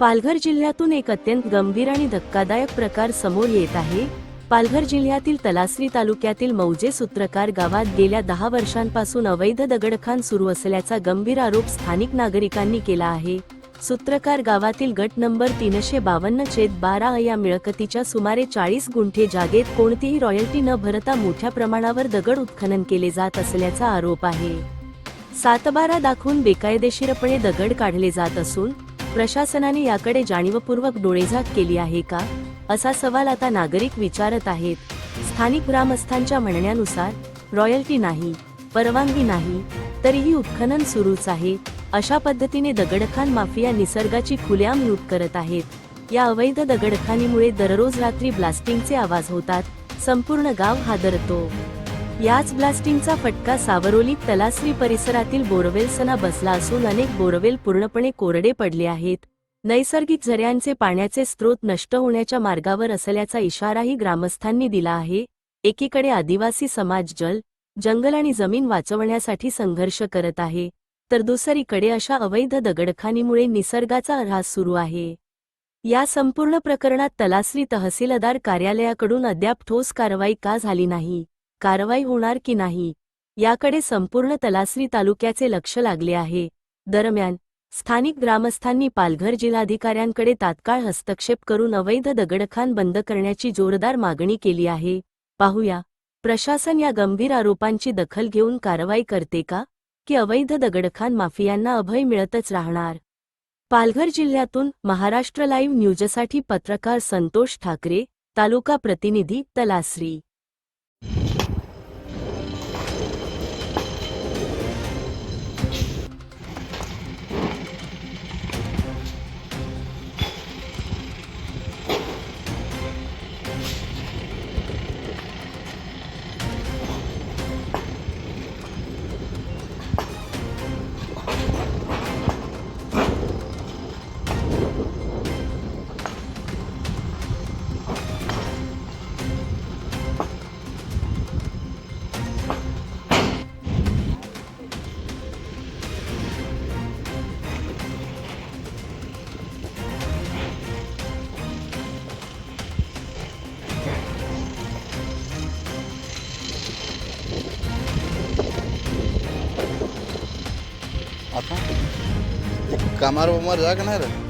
पालघर जिल्ह्यातून एक अत्यंत गंभीर आणि धक्कादायक प्रकार समोर येत आहे. पालघर जिल्ह्यातील तलासरी तालुक्यातील मौजे सूत्रकार गावात गेल्या दहा वर्षांपासून अवैध दगडखान सुरू असल्याचा गंभीर आरोप स्थानिक नागरिकांनी केला आहे. सूत्रकार गावातील गट नंबर तीनशे बावन्न छेद बारा या मिळकतीच्या सुमारे चाळीस गुंठे जागेत कोणतीही रॉयल्टी न भरता मोठ्या प्रमाणावर दगड उत्खनन केले जात असल्याचा आरोप आहे. सातबारा दाखवून बेकायदेशीरपणे दगड काढले जात असून प्रशासनाने याकडे जाणीवपूर्वक डोळेझाक केली आहे का? असा सवाल आता नागरिक विचारत आहेत. स्थानिक ग्रामस्थांच्या म्हणण्यानुसार रॉयल्टी नाही परवानगी नाही तरीही उत्खनन सुरूच आहे. अशा पद्धतीने दगडखान माफिया निसर्गाची खुलेआम लूट करत आहेत. या अवैध दगडखानीमुळे दररोज रात्री ब्लास्टिंगचे आवाज होतात. संपूर्ण गाव हादरतो. याच ब्लास्टिंगचा फटका सावरोली तलासरी परिसरातील बोरवेल्सना बसला असून अनेक बोरवेल पूर्णपणे कोरडे पडले आहेत. नैसर्गिक झऱ्यांचे पाण्याचे स्रोत नष्ट होण्याच्या मार्गावर असल्याचा इशाराही ग्रामस्थांनी दिला आहे. एकीकडे आदिवासी समाज जल जंगल आणि जमीन वाचवण्यासाठी संघर्ष करत आहे तर दुसरीकडे अशा अवैध दगडखानीमुळे निसर्गाचा ऱ्हास सुरू आहे. या संपूर्ण प्रकरणात तलासरी तहसीलदार कार्यालयाकडून अद्याप ठोस कारवाई का झाली नाही? कारवाई होणार की नाही याकडे संपूर्ण तलासरी तालुक्याचे लक्ष लागले आहे. दरम्यान स्थानिक ग्रामस्थांनी पालघर जिल्हाधिकाऱ्यांकडे तात्काळ हस्तक्षेप करून अवैध दगडखान बंद करण्याची जोरदार मागणी केली आहे. पाहूया प्रशासन या गंभीर आरोपांची दखल घेऊन कारवाई करते का की अवैध दगडखान माफियांना अभय मिळतच राहणार? पालघर जिल्ह्यातून महाराष्ट्र लाईव्ह न्यूजसाठी पत्रकार संतोष ठाकरे तालुका प्रतिनिधी तलासरी. आता ते कामार उमार जा का नाही रे